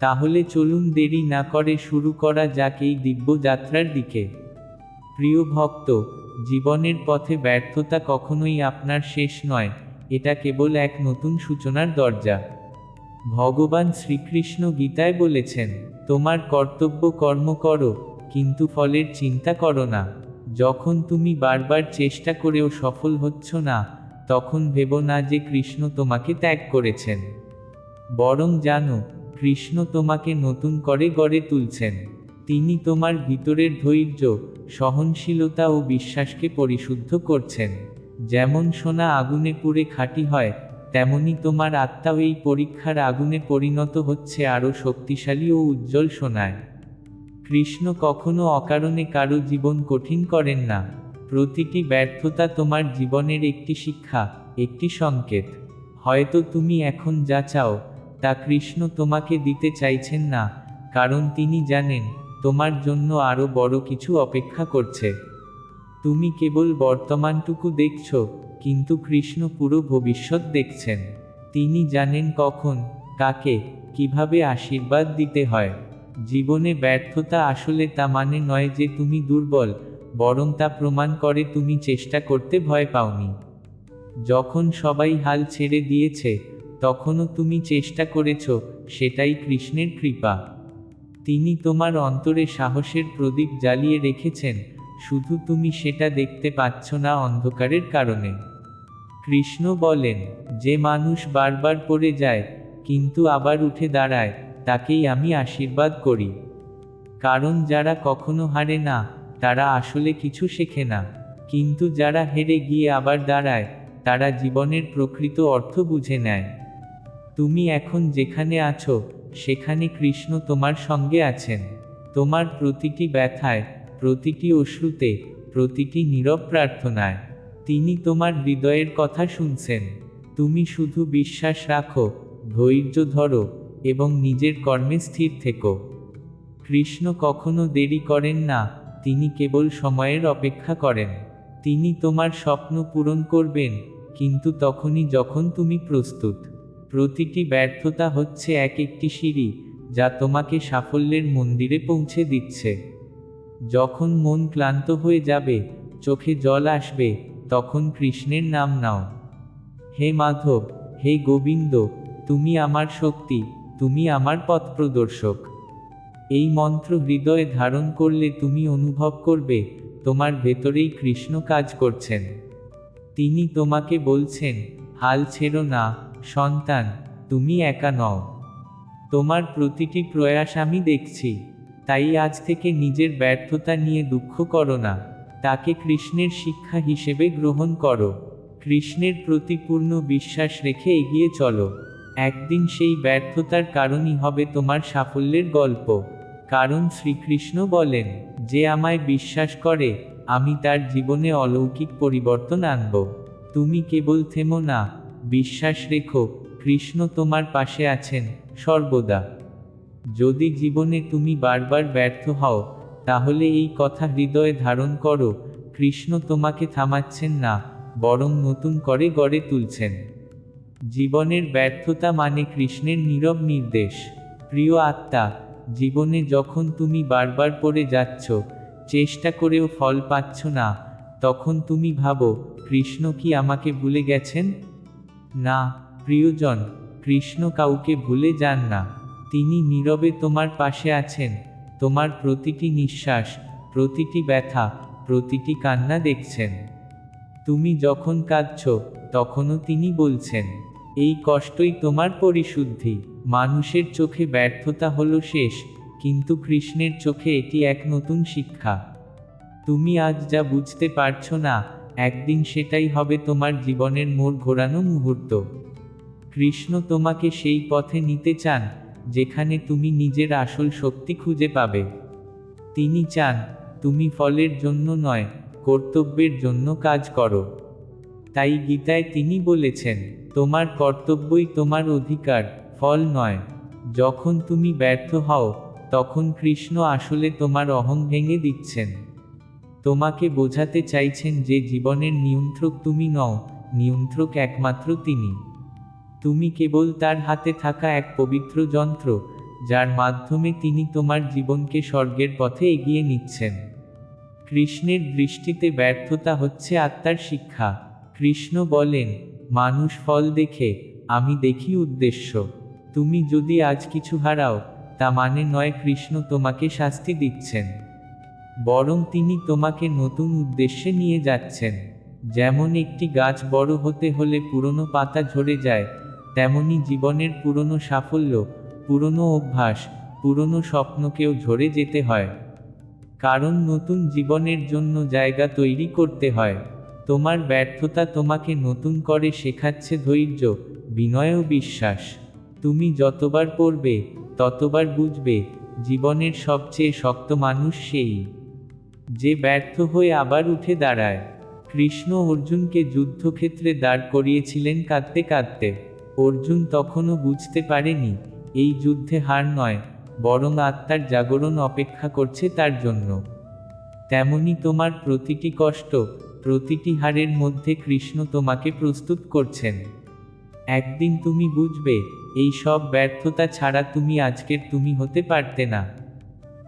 তাহলে চলুন দেরি না করে শুরু করা যাক এই দিব্য যাত্রার দিকে। প্রিয় ভক্ত, জীবনের পথে ব্যর্থতা কখনোই আপনার শেষ নয়, এটা কেবল এক নতুন সূচনার দরজা। ভগবান শ্রীকৃষ্ণ গীতায় বলেছেন, তোমার কর্তব্য কর্ম করো, কিন্তু ফলের চিন্তা করো না। যখন তুমি বারবার চেষ্টা করেও সফল হচ্ছ না, তখন ভেবো না যে কৃষ্ণ তোমাকে ত্যাগ করেছেন। বরং জানো কৃষ্ণ তোমাকে নতুন করে গড়ে তুলছেন। তিনি তোমার ভিতরের ধৈর্য, সহনশীলতা ও বিশ্বাসকে পরিশুদ্ধ করছেন। যেমন সোনা আগুনে পুড়ে খাঁটি হয়, তেমনি তোমার আত্মাও এই পরীক্ষার আগুনে পরিণত হচ্ছে আরও শক্তিশালী ও উজ্জ্বল সোনায়। কৃষ্ণ কখনো অকারণে কারও জীবন কঠিন করেন না। প্রতিটি ব্যর্থতা তোমার জীবনের একটি শিক্ষা, একটি সংকেত। হয়তো তুমি এখন যা চাও তা কৃষ্ণ তোমাকে দিতে চাইছেন না, কারণ তিনি জানেন, তোমার জন্য আরও বড় কিছু অপেক্ষা করছে। তুমি কেবল বর্তমানটুকু দেখছ, কিন্তু কৃষ্ণ পুরো ভবিষ্যৎ দেখছেন। তিনি জানেন কখন, কাকে, কীভাবে আশীর্বাদ দিতে হয়। জীবনে ব্যর্থতা আসলে তা মানে নয় যে তুমি দুর্বল, বরং তা প্রমাণ করে তুমি চেষ্টা করতে ভয় পাওনি। যখন সবাই হাল ছেড়ে দিয়েছে তখনও তুমি চেষ্টা করেছ, সেটাই কৃষ্ণের কৃপা। তিনি তোমার অন্তরে সাহসের প্রদীপ জ্বালিয়ে রেখেছেন, শুধু তুমি সেটা দেখতে পাচ্ছ না অন্ধকারের কারণে। কৃষ্ণ বলেন, যে মানুষ বারবার পড়ে যায়, কিন্তু আবার উঠে দাঁড়ায়, তাকেই আমি আশীর্বাদ করি। কারণ যারা কখনো হারে না, তারা আসলে কিছু শেখে না। কিন্তু যারা হেরে গিয়ে আবার দাঁড়ায়, তারা জীবনের প্রকৃত অর্থ বুঝে নেয়। তুমি এখন যেখানে আছো, সেখানে কৃষ্ণ তোমার সঙ্গে আছেন। তোমার প্রতিটি ব্যথায়, প্রতিটি অশ্রুতে, প্রতিটি নীরব প্রার্থনায় তিনি তোমার হৃদয়ের কথা শুনছেন। তুমি শুধু বিশ্বাস রাখো, ধৈর্য ধরো এবং নিজের কর্মে স্থির থেকো। কৃষ্ণ কখনো দেরি করেন না, তিনি কেবল সময়ের অপেক্ষা করেন। তিনি তোমার স্বপ্ন পূরণ করবেন, কিন্তু তখনই যখন তুমি প্রস্তুত প্রতিটি ব্যর্থতা হচ্ছে এক একটি সিঁড়ি, যা তোমাকে সাফল্যের মন্দিরে পৌঁছে দিচ্ছে। যখন মন ক্লান্ত হয়ে যাবে, চোখে জল আসবে, তখন কৃষ্ণের নাম নাও। হে মাধব, হে গোবিন্দ, তুমি আমার শক্তি, তুমি আমার পথ প্রদর্শক। এই মন্ত্র হৃদয়ে ধারণ করলে তুমি অনুভব করবে, তোমার ভেতরেই কৃষ্ণ কাজ করছেন। তিনি তোমাকে বলছেন, হাল ছেড়ো না সন্তান, তুমি একা নও। তোমার প্রতিটি প্রয়াস আমি দেখছি, তাই আজ থেকে নিজের ব্যর্থতা নিয়ে দুঃখ করো না। তাকে কৃষ্ণের শিক্ষা হিসেবে গ্রহণ করো। কৃষ্ণের প্রতি পূর্ণ বিশ্বাস রেখে এগিয়ে চলো। একদিন সেই ব্যর্থতার কারণই হবে তোমার সাফল্যের গল্প। কারণ শ্রীকৃষ্ণ বলেন, যে আমায় বিশ্বাস করে, আমি তার জীবনে অলৌকিক পরিবর্তন আনব। তুমি কেবল থেমো না বিশ্বাস রেখো, কৃষ্ণ তোমার পাশে আছেন, সর্বদা। যদি জীবনে তুমি বারবার ব্যর্থ হও, তাহলে এই কথা হৃদয়ে ধারণ করো, কৃষ্ণ তোমাকে থামাচ্ছেন না, বরং নতুন করে গড়ে তুলছেন। জীবনের ব্যর্থতা মানে কৃষ্ণের নীরব নির্দেশ। প্রিয় আত্মা, জীবনে যখন তুমি বারবার পড়ে যাচ্ছ, চেষ্টা করেও ফল পাচ্ছ না, তখন তুমি ভাবো, কৃষ্ণ কি আমাকে ভুলে গেছেন? না, প্রিয়জন, কৃষ্ণ কাউকে ভুলে যান না। তিনি নীরবে তোমার পাশে আছেন। তোমার প্রতিটি নিঃশ্বাস, প্রতিটি ব্যথা, প্রতিটি কান্না দেখছেন। তুমি যখন কাঁদছ, তখনও তিনি বলছেন, এই কষ্টই তোমার পরিশুদ্ধি। মানুষের চোখে ব্যর্থতা হলো শেষ, কিন্তু কৃষ্ণের চোখে এটি এক নতুন শিক্ষা। তুমি আজ যা বুঝতে পারছ না একদিন সেটাই হবে তোমার জীবনের মোড় ঘোরানো মুহূর্ত। কৃষ্ণ তোমাকে সেই পথে নিতে চান, যেখানে তুমি নিজের আসল শক্তি খুঁজে পাবে। তিনি চান, তুমি ফলের জন্য নয়, কর্তব্যের জন্য কাজ করো। তাই গীতায় তিনি বলেছেন, তোমার কর্তব্যই তোমার অধিকার, ফল নয়। যখন তুমি ব্যর্থ হও, তখন কৃষ্ণ আসলে তোমার অহং ভেঙে দিচ্ছেন। তোমাকে বোঝাতে চাইছেন যে জীবনের নিয়ন্ত্রক তুমি নও, নিয়ন্ত্রক একমাত্র তিনি। তুমি কেবল তার হাতে থাকা এক পবিত্র যন্ত্র, যার মাধ্যমে তিনি তোমার জীবনকে স্বর্গের পথে এগিয়ে নিচ্ছেন। কৃষ্ণের দৃষ্টিতে ব্যর্থতা হচ্ছে আত্মার শিক্ষা। কৃষ্ণ বলেন, মানুষ ফল দেখে, আমি দেখি উদ্দেশ্য। তুমি যদি আজ কিছু হারাও, তা মানে নয় কৃষ্ণ তোমাকে শাস্তি দিচ্ছেন। বরং তিনি তোমাকে নতুন উদ্দেশ্যে নিয়ে যাচ্ছেন। যেমন একটি গাছ বড় হতে হলে পুরনো পাতা ঝরে যায়, তেমনি জীবনের পুরনো সাফল্য, পুরনো অভ্যাস, পুরনো স্বপ্নকেও ঝরে যেতে হয়। কারণ নতুন জীবনের জন্য জায়গা তৈরি করতে হয়। তোমার ব্যর্থতা তোমাকে নতুন করে শেখাচ্ছে ধৈর্য, বিনয় ও বিশ্বাস। তুমি যতবার পড়বে, ততবার বুঝবে, জীবনের সবচেয়ে শক্ত মানুষ সেই। যে ব্যর্থ হয়ে আবার উঠে দাঁড়ায়। কৃষ্ণ অর্জুনকে যুদ্ধক্ষেত্রে দাঁড় করিয়েছিলেন কাঁদতে কাঁদতে। অর্জুন তখনও বুঝতে পারেনি, এই যুদ্ধে হার নয়, বরং আত্মার জাগরণ অপেক্ষা করছে তার জন্য। তেমনি তোমার প্রতিটি কষ্ট, প্রতিটি হারের মধ্যে কৃষ্ণ তোমাকে প্রস্তুত করছেন। একদিন তুমি বুঝবে, এই সব ব্যর্থতা ছাড়া তুমি আজকের তুমি হতে পারতে না।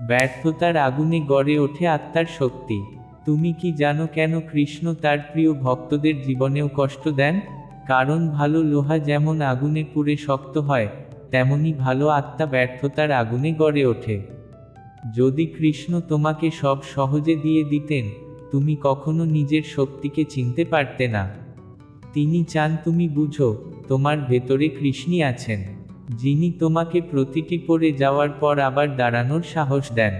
ব্যর্থতার আগুনে গড়ে ওঠে আত্মার শক্তি। তুমি কি জানো কেন কৃষ্ণ তার প্রিয় ভক্তদের জীবনেও কষ্ট দেন? কারণ ভালো লোহা যেমন আগুনে পুড়ে শক্ত হয়, তেমনি ভালো আত্মা ব্যর্থতার আগুনে গড়ে ওঠে। যদি কৃষ্ণ তোমাকে সব সহজে দিয়ে দিতেন, তুমি কখনো নিজের শক্তিকে চিনতে পারতে না। তিনি চান তুমি বুঝো, তোমার ভেতরে কৃষ্ণই আছেন। যিনি তোমাকে প্রতিটি পড়ে যাওয়ার পর আবার দাঁড়ানোর সাহস দেন।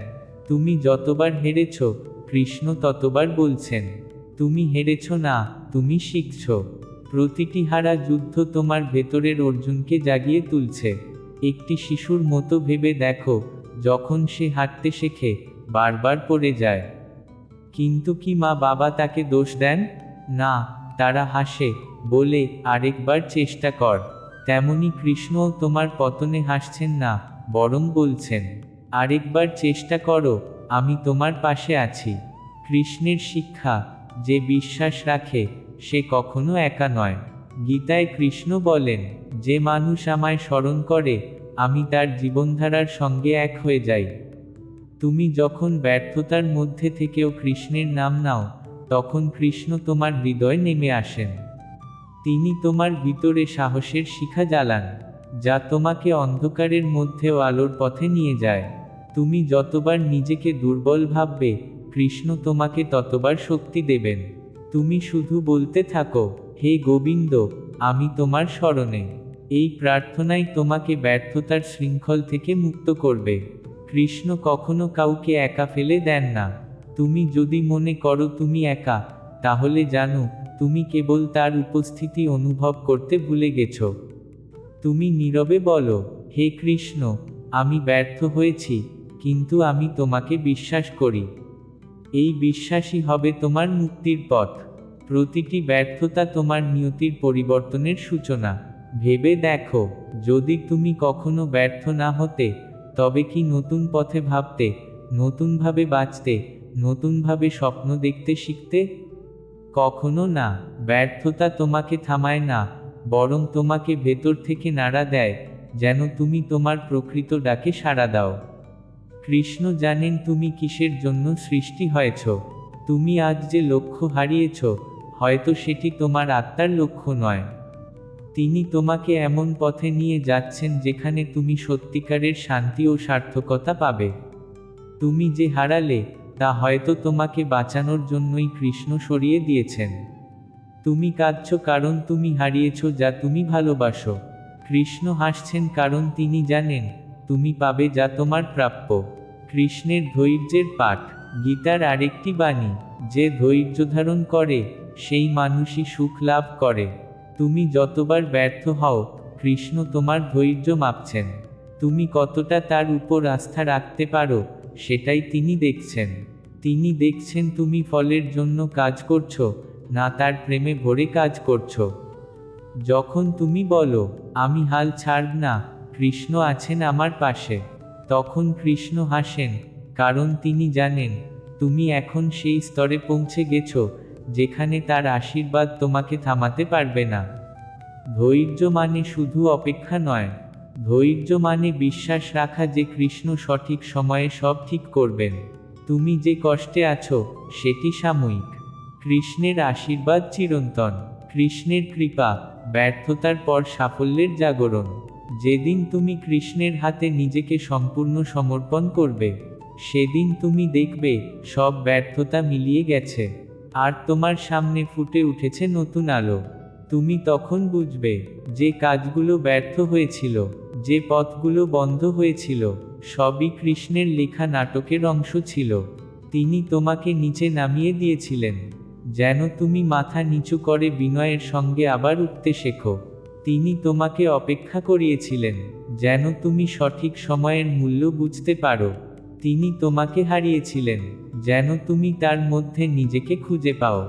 তুমি যতবার হেরেছ, কৃষ্ণ ততবার বলছেন, তুমি হেরেছ না, তুমি শিখছ। প্রতিটি হারা যুদ্ধ তোমার ভেতরের অর্জুনকে জাগিয়ে তুলছে। একটি শিশুর মতো ভেবে দেখো, যখন সে হাঁটতে শেখে, বারবার পড়ে যায়। কিন্তু কি মা বাবা তাকে দোষ দেন? না, তারা হাসে, বলে, আরেকবার চেষ্টা কর। তেমনি কৃষ্ণও তোমার পতনে হাসছেন না, বরং বলছেন, আরেকবার চেষ্টা করো, আমি তোমার পাশে আছি। কৃষ্ণের শিক্ষা, যে বিশ্বাস রাখে, সে কখনো একা নয়। গীতায় কৃষ্ণ বলেন, যে মানুষ আমায় স্মরণ করে, আমি তার জীবনধারার সঙ্গে এক হয়ে যাই। তুমি যখন ব্যর্থতার মধ্যে থেকেও কৃষ্ণের নাম নাও, তখন কৃষ্ণ তোমার হৃদয় নেমে আসেন। তিনি তোমার ভিতরে সাহসের শিখা জ্বালান, যা তোমাকে অন্ধকারের মধ্যেও আলোর পথে নিয়ে যায়। তুমি যতবার নিজেকে দুর্বল ভাববে, কৃষ্ণ তোমাকে ততবার শক্তি দেবেন। তুমি শুধু বলতে থাকো, হে গোবিন্দ, আমি তোমার স্মরণে। এই প্রার্থনাই তোমাকে ব্যর্থতার শৃঙ্খল থেকে মুক্ত করবে। কৃষ্ণ কখনো কাউকে একা ফেলে দেন না। তুমি যদি মনে করো তুমি একা, তাহলে জানো তুমি কেবল তার উপস্থিতি অনুভব করতে ভুলে গেছ। তুমি নীরবে বলো, হে কৃষ্ণ, আমি ব্যর্থ হয়েছি, কিন্তু আমি তোমাকে বিশ্বাস করি। এই বিশ্বাসই হবে তোমার মুক্তির পথ। প্রতিটি ব্যর্থতা তোমার নিয়তির পরিবর্তনের সূচনা। ভেবে দেখো, যদি তুমি কখনো ব্যর্থ না হতে, তবে কি নতুন পথে ভাবতে, নতুনভাবে বাঁচতে, নতুনভাবে স্বপ্ন দেখতে শিখতে কখনো না, ব্যর্থতা তোমাকে থামায় না, বরং তোমাকে ভেতর থেকে নাড়া দেয়, যেন তুমি তোমার প্রকৃত ডাকে সাড়া দাও। কৃষ্ণ জানেন তুমি কিসের জন্য সৃষ্টি হয়েছ, তুমি আজ যে লক্ষ্য হারিয়েছ, হয়তো সেটি তোমার আত্মার লক্ষ্য নয়। তিনি তোমাকে এমন পথে নিয়ে যাচ্ছেন যেখানে তুমি সত্যিকারের শান্তি ও সার্থকতা পাবে। তুমি যে হারালে তা হয়তো তোমাকে বাঁচানোর জন্যই কৃষ্ণ সরিয়ে দিয়েছেন। তুমি কাঁদছ কারণ তুমি হারিয়েছ যা তুমি ভালোবাসো। কৃষ্ণ হাসছেন কারণ তিনি জানেন, তুমি পাবে যা তোমার প্রাপ্য। কৃষ্ণের ধৈর্যের পাঠ, গীতার আরেকটি বাণী, যে ধৈর্য ধারণ করে, সেই মানুষই সুখ লাভ করে। তুমি যতবার ব্যর্থ হও, কৃষ্ণ তোমার ধৈর্য মাপছেন। তুমি কতটা তার উপর আস্থা রাখতে পারো সেটাই তিনি দেখছেন। তিনি দেখছেন তুমি ফলের জন্য কাজ করছ, না তার প্রেমে ভরে কাজ করছ। যখন তুমি বলো, আমি হাল ছাড়ব না, কৃষ্ণ আছেন আমার পাশে। তখন কৃষ্ণ হাসেন, কারণ তিনি জানেন, তুমি এখন সেই স্তরে পৌঁছে গেছো, যেখানে তার আশীর্বাদ তোমাকে থামাতে পারবে না। ধৈর্য মানে শুধু অপেক্ষা নয় ধৈর্য মানে বিশ্বাস রাখা যে কৃষ্ণ সঠিক সময়ে সব ঠিক করবেন। তুমি যে কষ্টে আছো, সেটি সাময়িক। কৃষ্ণের আশীর্বাদ চিরন্তন। কৃষ্ণের কৃপা, ব্যর্থতার পর সাফল্যের জাগরণ। যেদিন তুমি কৃষ্ণের হাতে নিজেকে সম্পূর্ণ সমর্পণ করবে, সেদিন তুমি দেখবে সব ব্যর্থতা মিলিয়ে গেছে। আর তোমার সামনে ফুটে উঠেছে নতুন আলো। তুমি তখন বুঝবে যে কাজগুলো ব্যর্থ হয়েছিল। যে পথগুলো বন্ধ হয়েছিল, সবই কৃষ্ণের লেখা নাটকের অংশ ছিল। তিনি তোমাকে নিচে নামিয়ে দিয়েছিলেন। যেন তুমি মাথা নিচু করে বিনয়ের সঙ্গে আবার উঠতে শেখো। তিনি তোমাকে অপেক্ষা করিয়েছিলেন, যেন তুমি সঠিক সময়ের মূল্য বুঝতে পারো। তিনি তোমাকে হারিয়েছিলেন, যেন তুমি তার মধ্যে নিজেকে খুঁজে পাও।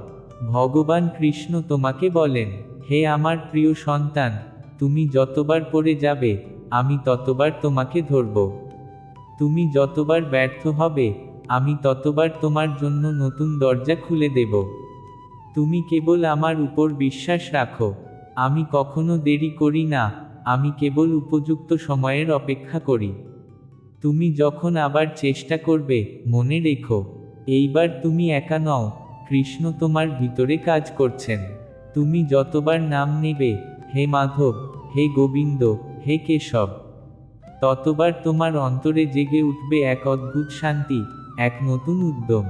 ভগবান কৃষ্ণ তোমাকে বলেন, হে আমার প্রিয় সন্তান, তুমি যতবার পড়ে যাবে আমি ততবার তোমাকে ধরব। তুমি যতবার ব্যর্থ হবে, আমি ততবার তোমার জন্য নতুন দরজা খুলে দেব। তুমি কেবল আমার উপর বিশ্বাস রাখো। আমি কখনো দেরি করি না, আমি কেবল উপযুক্ত সময়ের অপেক্ষা করি। তুমি যখন আবার চেষ্টা করবে, মনে রেখো, এইবার তুমি একা নও, কৃষ্ণ তোমার ভিতরে কাজ করছেন। তুমি যতবার নাম নেবে, হে মাধব, হে গোবিন্দ হে কেশব, ততবার তোমার অন্তরে জেগে উঠবে এক অদ্ভুত শান্তি, এক নতুন উদ্যম।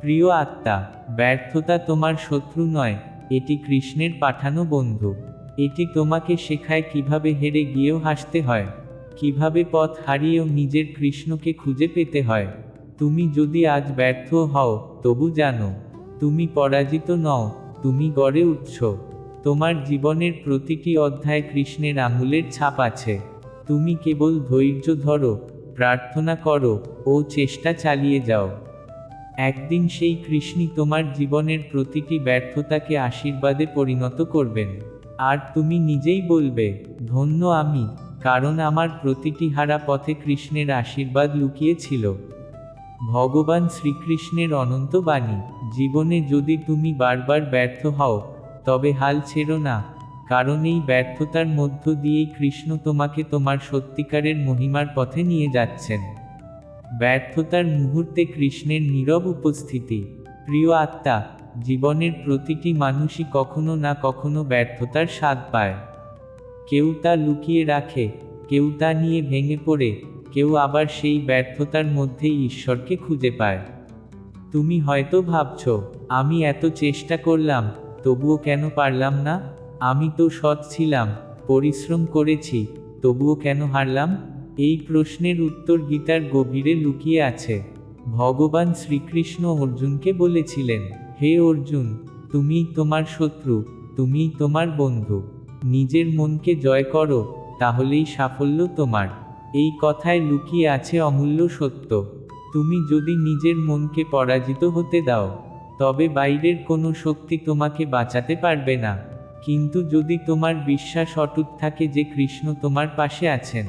প্রিয় আত্মা, ব্যর্থতা তোমার শত্রু নয়, এটি কৃষ্ণের পাঠানো বন্ধু। এটি তোমাকে শেখায় কীভাবে হেরে গিয়েও হাসতে হয়, কীভাবে পথ হারিয়েও নিজের কৃষ্ণকে খুঁজে পেতে হয়। তুমি যদি আজ ব্যর্থ হও, তবু জানো, তুমি পরাজিত নও, তুমি গড়ে উঠছ। তোমার জীবনের প্রতিটি অধ্যায় কৃষ্ণের আঙুলের ছাপ আছে। তুমি কেবল ধৈর্য ধরো, প্রার্থনা করো ও চেষ্টা চালিয়ে যাও। একদিন সেই কৃষ্ণই তোমার জীবনের প্রতিটি ব্যর্থতাকে আশীর্বাদে পরিণত করবেন। আর তুমি নিজেই বলবে, ধন্য আমি, কারণ আমার প্রতিটি হারা পথে কৃষ্ণের আশীর্বাদ লুকিয়েছিল। ভগবান শ্রীকৃষ্ণের অনন্ত বাণী, জীবনে যদি তুমি বারবার ব্যর্থ হও তবে হাল ছেড়ো না কারণ এই ব্যর্থতার মধ্য দিয়েই কৃষ্ণ তোমাকে তোমার সত্যিকারের মহিমার পথে নিয়ে যাচ্ছেন। ব্যর্থতার মুহূর্তে কৃষ্ণের নীরব উপস্থিতি, প্রিয় আত্মা, জীবনের প্রতিটি মানুষই কখনো না কখনো ব্যর্থতার স্বাদ পায়। কেউ তা লুকিয়ে রাখে, কেউ তা নিয়ে ভেঙে পড়ে, কেউ আবার সেই ব্যর্থতার মধ্যেই ঈশ্বরকে খুঁজে পায়। তুমি হয়তো ভাবছ, আমি এত চেষ্টা করলাম তবুও কেন পারলাম না? আমি তো সৎ ছিলাম, পরিশ্রম করেছি, তবুও কেন হারলাম? এই প্রশ্নের উত্তর গীতার গভীরে লুকিয়ে আছে। ভগবান শ্রীকৃষ্ণ অর্জুনকে বলেছিলেন, হে অর্জুন তুমিই তোমার শত্রু তুমিই তোমার বন্ধু, নিজের মনকে জয় করো, তাহলেই সাফল্য তোমার। এই কথায় লুকিয়ে আছে অমূল্য সত্য। তুমি যদি নিজের মনকে পরাজিত হতে দাও তবে বাইরের কোনো শক্তি তোমাকে বাঁচাতে পারবে না। কিন্তু যদি তোমার বিশ্বাস অটুট থাকে যে কৃষ্ণ তোমার পাশে আছেন,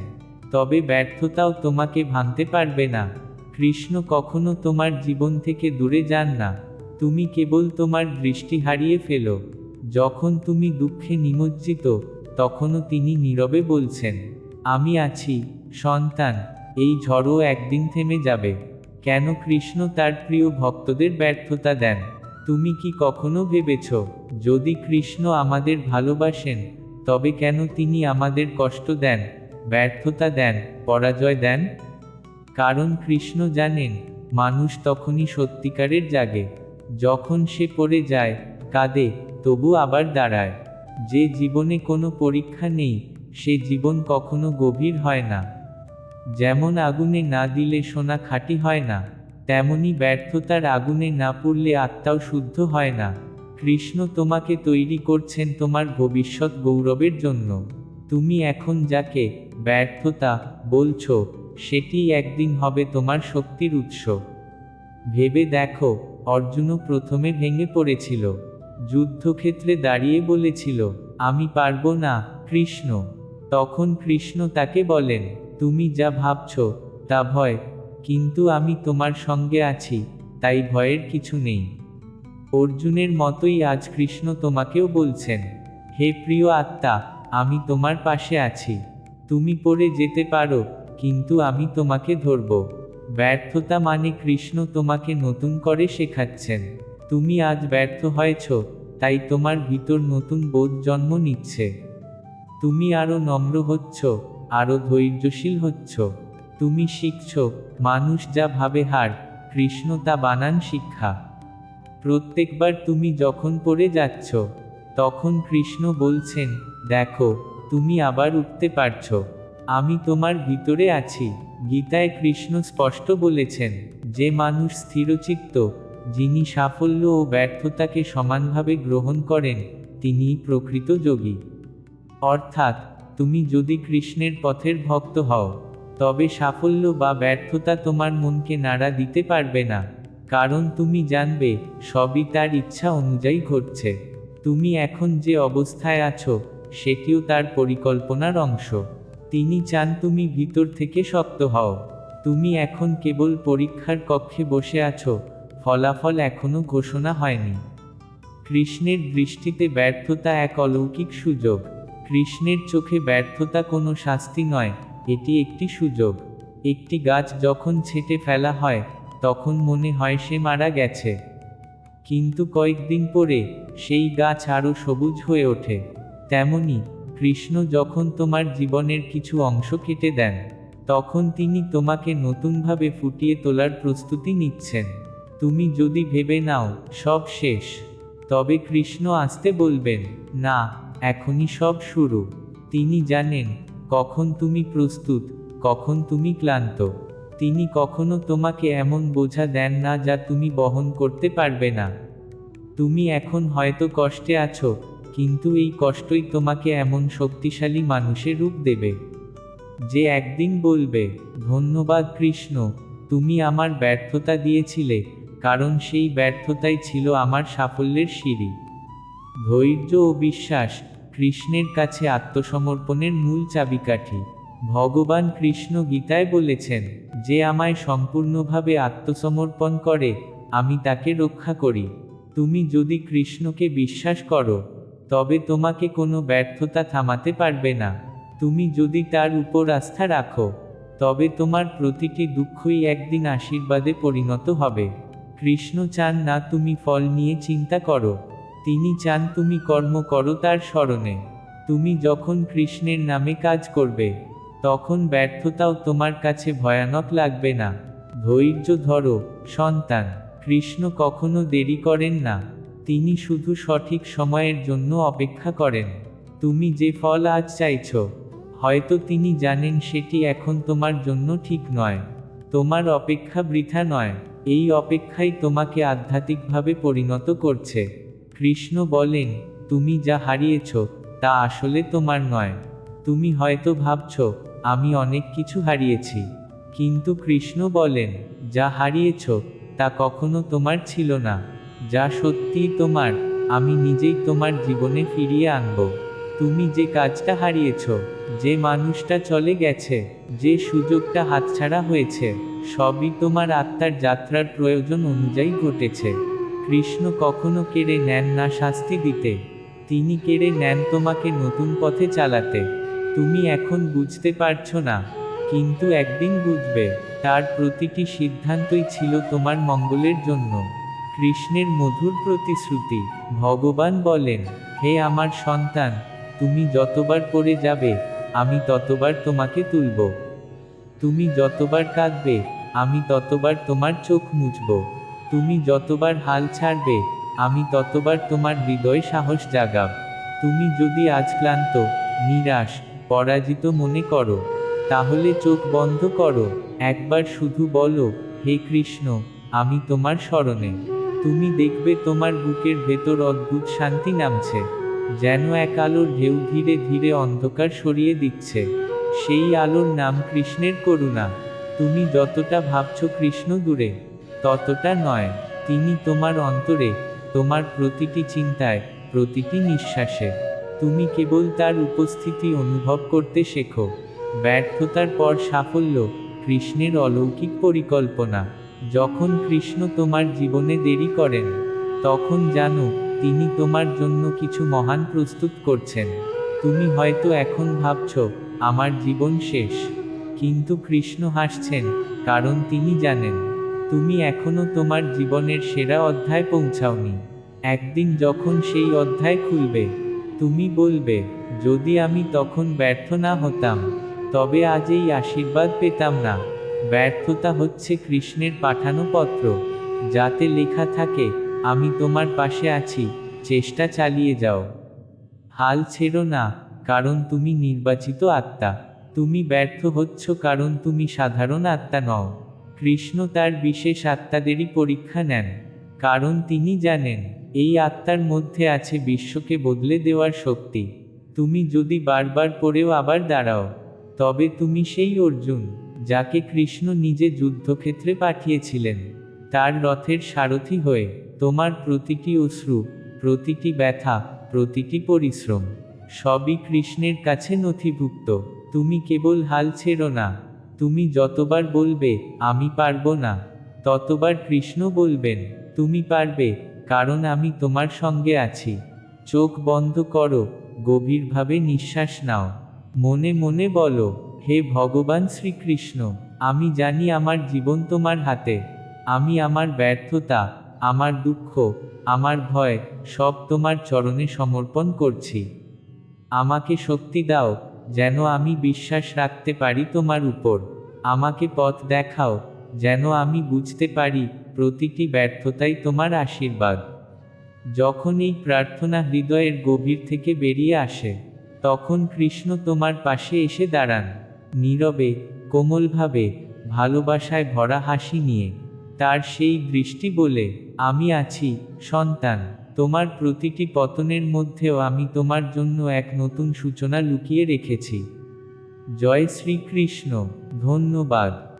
তবে ব্যর্থতাও তোমাকে ভাঙতে পারবে না। কৃষ্ণ কখনো তোমার জীবন থেকে দূরে যান না। তুমি কেবল তোমার দৃষ্টি হারিয়ে ফেলো। যখন তুমি দুঃখে নিমজ্জিত, তখনও তিনি নীরবে বলছেন, আমি আছি, সন্তান, এই ঝড়ও একদিন থেমে যাবে। কেন কৃষ্ণ তার প্রিয় ভক্তদের ব্যর্থতা দেন? তুমি কি কখনো ভেবেছ, যদি কৃষ্ণ আমাদের ভালোবাসেন, তবে কেন তিনি আমাদের কষ্ট দেন, ব্যর্থতা দেন, পরাজয় দেন? কারণ কৃষ্ণ জানেন, মানুষ তখনই সত্যিকারের জাগে। যখন সে পড়ে যায়, কাঁদে, তবু আবার দাঁড়ায়। যে জীবনে কোনো পরীক্ষা নেই, সে জীবন কখনো গভীর হয় না। যেমন আগুনে না দিলে সোনা খাঁটি হয় না, তেমনি ব্যর্থতার আগুনে না পড়লে আত্মাও শুদ্ধ হয় না। কৃষ্ণ তোমাকে তৈরি করছেন তোমার ভবিষ্যৎ গৌরবের জন্য। তুমি এখন যাকে ব্যর্থতা বলছ, সেটি একদিন হবে তোমার শক্তির উৎস। ভেবে দেখো, অর্জুনও প্রথমে ভেঙে পড়েছিল। যুদ্ধক্ষেত্রে দাঁড়িয়ে বলেছিল, আমি পারব না, কৃষ্ণ। তখন কৃষ্ণ তাকে বলেন তুমি যা ভাবছ, তা ভয়, কিন্তু আমি তোমার সঙ্গে আছি, তাই ভয়ের কিছু নেই। অর্জুনের মতোই আজ কৃষ্ণ তোমাকেও বলছেন, হে প্রিয় আত্মা, আমি তোমার পাশে আছি। তুমি পড়ে যেতে পারো, কিন্তু আমি তোমাকে ধরব। ব্যর্থতা মানে কৃষ্ণ তোমাকে নতুন করে শেখাচ্ছেন। তুমি আজ ব্যর্থ হয়েছ, তাই তোমার ভিতর নতুন বোধ জন্ম নিচ্ছে। তুমি আরও নম্র হচ্ছ আরও ধৈর্যশীল হচ্ছ। তুমি শিখছ, মানুষ যা ভাবে হার, কৃষ্ণ তা বানান শিক্ষা। প্রত্যেকবার তুমি যখন পড়ে যাচ্ছ, তখন কৃষ্ণ বলছেন, দেখো, তুমি আবার উঠতে পারছ। আমি তোমার ভিতরে আছি। গীতায় কৃষ্ণ স্পষ্ট বলেছেন, যে মানুষ স্থিরচিত্ত, যিনি সাফল্য ও ব্যর্থতাকে সমানভাবে গ্রহণ করেন, তিনিই প্রকৃত যোগী। অর্থাৎ তুমি যদি কৃষ্ণের পথের ভক্ত হও, তবে সাফল্য বা ব্যর্থতা তোমার মনকে নাড়া দিতে পারবে না। কারণ তুমি জানবে, সবই তার ইচ্ছা অনুযায়ী ঘটছে। তুমি এখন যে অবস্থায় আছো, সেটিও তার পরিকল্পনার অংশ। তিনি চান তুমি ভিতর থেকে শক্ত হও। তুমি এখন কেবল পরীক্ষার কক্ষে বসে আছো, ফলাফল এখনও ঘোষণা হয়নি। কৃষ্ণের দৃষ্টিতে ব্যর্থতা এক অলৌকিক সুযোগ। কৃষ্ণের চোখে ব্যর্থতা কোনো শাস্তি নয়, এটি একটি সুযোগ। একটি গাছ যখন ছেটে ফেলা হয়, তখন মনে হয় সে মারা গেছে। কিন্তু কয়েকদিন পরে, সেই গাছ আরও সবুজ হয়ে ওঠে। তেমনি, কৃষ্ণ যখন তোমার জীবনের কিছু অংশ কেটে দেন, তখন তিনি তোমাকে নতুনভাবে ফুটিয়ে তোলার প্রস্তুতি নিচ্ছেন। তুমি যদি ভেবে নাও, সব শেষ। তবে কৃষ্ণ আসতে বলবেন, না এখনই সব শুরু। তিনি জানেন, কখন তুমি প্রস্তুত, কখন তুমি ক্লান্ত। তিনি কখনো তোমাকে এমন বোঝা দেন না যা তুমি বহন করতে পারবে না। তুমি এখন হয়তো কষ্টে আছো, কিন্তু এই কষ্টই তোমাকে এমন শক্তিশালী মানুষের রূপ দেবে। যে একদিন বলবে, ধন্যবাদ কৃষ্ণ, তুমি আমার ব্যর্থতা দিয়েছিলে, কারণ সেই ব্যর্থতাই ছিল আমার সাফল্যের সিঁড়ি। ধৈর্য ও বিশ্বাস কৃষ্ণের কাছে আত্মসমর্পণের মূল চাবিকাঠি। ভগবান কৃষ্ণ গীতায় বলেছেন, যে আমায় সম্পূর্ণভাবে আত্মসমর্পণ করে, আমি তাকে রক্ষা করি। তুমি যদি কৃষ্ণকে বিশ্বাস করো, তবে তোমাকে কোনো ব্যর্থতা থামাতে পারবে না। তুমি যদি তার উপর আস্থা রাখো, তবে তোমার প্রতিটি দুঃখই একদিন আশীর্বাদে পরিণত হবে। কৃষ্ণ চান না তুমি ফল নিয়ে চিন্তা করো। তিনি চান তুমি কর্ম করো তার স্মরণে। তুমি যখন কৃষ্ণের নামে কাজ করবে, তখন ব্যর্থতাও তোমার কাছে ভয়ানক লাগবে না। ধৈর্য ধরো, সন্তান, কৃষ্ণ কখনো দেরি করেন না। তিনি শুধু সঠিক সময়ের জন্য অপেক্ষা করেন। তুমি যে ফল আজ চাইছ, হয়তো তিনি জানেন সেটি এখন তোমার জন্য ঠিক নয়। তোমার অপেক্ষা বৃথা নয়, এই অপেক্ষাই তোমাকে আধ্যাত্মিকভাবে পরিণত করছে। কৃষ্ণ বলেন, তুমি যা হারিয়েছ, তা আসলে তোমার নয়। তুমি হয়তো ভাবছ, আমি অনেক কিছু হারিয়েছি। কিন্তু কৃষ্ণ বলেন, যা হারিয়েছ, তা কখনো তোমার ছিল না। যা সত্যিই তোমার, আমি নিজেই তোমার জীবনে ফিরিয়ে আনব। তুমি যে কাজটা হারিয়েছ, যে মানুষটা চলে গেছে, যে সুযোগটা হাতছাড়া হয়েছে, সবই তোমার আত্মার যাত্রার প্রয়োজন অনুযায়ী ঘটেছে। কৃষ্ণ কখনো কেড়ে নেন না শাস্তি দিতে। তিনি কেড়ে নেন তোমাকে নতুন পথে চালাতে। তুমি এখন বুঝতে পারছ না, কিন্তু একদিন বুঝবে, তার প্রতিটি সিদ্ধান্তই ছিল তোমার মঙ্গলের জন্য। কৃষ্ণের মধুর প্রতিশ্রুতি, ভগবান বলেন, হে আমার সন্তান, তুমি যতবার পড়ে যাবে, আমি ততবার তোমাকে তুলব। তুমি যতবার কাঁদবে, আমি ততবার তোমার চোখ মুছব। তুমি যতবার হাল ছাড়বে, আমি ততবার তোমার হৃদয় সাহস জাগাব। তুমি যদি আজ ক্লান্ত, নিরাশ, পরাজিত মনে করো, তাহলে চোখ বন্ধ করো। একবার শুধু বলো, হে কৃষ্ণ, আমি তোমার স্মরণে। তুমি দেখবে তোমার বুকের ভেতর অদ্ভুত শান্তি নামছে, যেন এক আলোর ঢেউ ধীরে ধীরে অন্ধকার সরিয়ে দিচ্ছে। সেই আলোর নাম কৃষ্ণের করুণা। তুমি যতটা ভাবছ কৃষ্ণ দূরে ততটা নয়, তিনি তোমার অন্তরে, তোমার প্রতিটি চিন্তায়, প্রতিটি নিঃশ্বাসে। তুমি কেবল তার উপস্থিতি অনুভব করতে শেখো। ব্যর্থতার পর সাফল্য, কৃষ্ণের অলৌকিক পরিকল্পনা। যখন কৃষ্ণ তোমার জীবনে দেরি করেন, তখন জানো, তিনি তোমার জন্য কিছু মহান প্রস্তুত করছেন। তুমি হয়তো এখন ভাবছ, আমার জীবন শেষ। কিন্তু কৃষ্ণ হাসছেন, কারণ তিনি জানেন। তুমি এখনও তোমার জীবনের সেরা অধ্যায় পৌঁছাওনি। একদিন যখন সেই অধ্যায় খুলবে, তুমি বলবে, যদি আমি তখন ব্যর্থ না হতাম, তবে আজ এই আশীর্বাদ পেতাম না। ব্যর্থতা হচ্ছে কৃষ্ণের পাঠানো পত্র, যাতে লেখা থাকে, আমি তোমার পাশে আছি, চেষ্টা চালিয়ে যাও। হাল ছেড়ো না, কারণ তুমি নির্বাচিত আত্মা। তুমি ব্যর্থ হচ্ছ কারণ তুমি সাধারণ আত্মা নও। কৃষ্ণ তার বিশেষ আত্মাদেরই পরীক্ষা নেন, কারণ তিনি জানেন, এই আত্মার মধ্যে আছে বিশ্বকে বদলে দেওয়ার শক্তি। তুমি যদি বারবার পড়েও আবার দাঁড়াও, তবে তুমি সেই অর্জুন, যাকে কৃষ্ণ নিজে যুদ্ধক্ষেত্রে পাঠিয়েছিলেন। তার রথের সারথি হয়ে, তোমার প্রতিটি অশ্রু, প্রতিটি ব্যথা, প্রতিটি পরিশ্রম, সবই কৃষ্ণের কাছে নথিভুক্ত। তুমি কেবল হাল ছেড়ো না। তুমি যতবার বলবে, আমি পারব না, ততবার কৃষ্ণ বলবেন, তুমি পারবে, কারণ আমি তোমার সঙ্গে আছি। চোখ বন্ধ করো, গভীরভাবে নিঃশ্বাস নাও। মনে মনে বলো, হে ভগবান শ্রীকৃষ্ণ, আমি জানি আমার জীবন তোমার হাতে। আমি আমার ব্যর্থতা, আমার দুঃখ, আমার ভয়, সব তোমার চরণে সমর্পণ করছি। আমাকে শক্তি দাও যেন আমি বিশ্বাস রাখতে পারি তোমার উপর। আমাকে পথ দেখাও, যেন আমি বুঝতে পারি প্রতিটি ব্যর্থতাই তোমার আশীর্বাদ। যখন এই প্রার্থনা হৃদয়ের গভীর থেকে বেরিয়ে আসে, তখন কৃষ্ণ তোমার পাশে এসে দাঁড়ান। নীরবে, কোমলভাবে, ভালোবাসায় ভরা হাসি নিয়ে, তার সেই দৃষ্টি বলে, আমি আছি, সন্তান। তোমার প্রতিটি পতনের মধ্যেও আমি তোমার জন্য এক নতুন সূচনা লুকিয়ে রেখেছি। জয় শ্রীকৃষ্ণ। ধন্যবাদ।